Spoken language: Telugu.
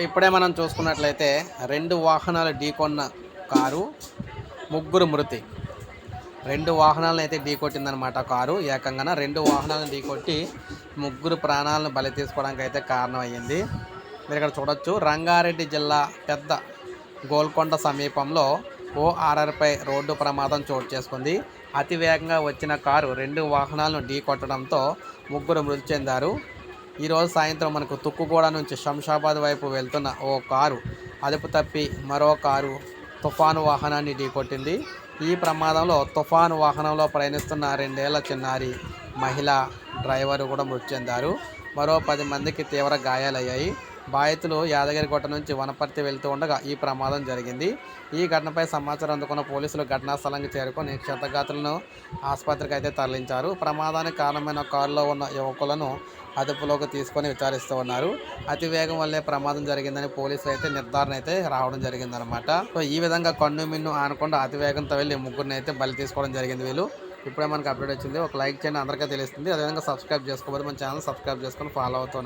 ఇప్పుడే మనం చూసుకున్నట్లయితే రెండు వాహనాలు ఢీకొన్న కారు ముగ్గురు మృతి. రెండు వాహనాలను అయితే ఢీకొట్టిందనమాట కారు. ఏకంగా రెండు వాహనాలను ఢీకొట్టి ముగ్గురు ప్రాణాలను బలి తీసుకోవడానికి అయితే కారణం అయ్యింది మీరు ఇక్కడ చూడొచ్చు రంగారెడ్డి జిల్లా పెద్ద గోల్కొండ సమీపంలో ఓఆర్ఆర్పై రోడ్డు ప్రమాదం చోటు చేసుకుంది. అతి వేగంగా వచ్చిన కారు రెండు వాహనాలను ఢీకొట్టడంతో ముగ్గురు మృతి చెందారు. ఈరోజు సాయంత్రం మనకు తుక్కుగూడ నుంచి శంషాబాద్ వైపు వెళ్తున్న ఓ కారు అదుపు తప్పి మరో కారు తుఫాను వాహనాన్ని ఢీకొట్టింది. ఈ ప్రమాదంలో తుఫాను వాహనంలో ప్రయాణిస్తున్న రెండేళ్ళ చిన్నారి మహిళ డ్రైవరు కూడా మృతి చెందారు. మరో పది మందికి తీవ్ర గాయాలయ్యాయి. బాధితులు యాదగిరిగుట్ట నుంచి వనపర్తి వెళ్తూ ఉండగా ఈ ప్రమాదం జరిగింది. ఈ ఘటనపై సమాచారం అందుకున్న పోలీసులు ఘటనా స్థలానికి చేరుకొని క్షతగాతులను ఆసుపత్రికి అయితే తరలించారు. ప్రమాదానికి కారణమైన కారులో ఉన్న యువకులను అదుపులోకి తీసుకొని విచారిస్తూ ఉన్నారు. అతి వేగం వల్లే ప్రమాదం జరిగిందని పోలీసులు అయితే నిర్ధారణ అయితే రావడం జరిగిందనమాట సో ఈ విధంగా కన్ను మిన్ను ఆనకుండా అతి వేగంతో వెళ్ళి ముగ్గురిని అయితే బలి తీసుకోవడం జరిగింది వీళ్ళు. ఇప్పుడే మనకి అప్డేట్ వచ్చింది. ఒక లైక్ చేయండి. అందరికీ తెలుస్తుంది. అదేవిధంగా సబ్స్క్రైబ్ చేసుకోబోదు మన ఛానల్ సబ్స్క్రైబ్ చేసుకొని ఫాలో అవుతాను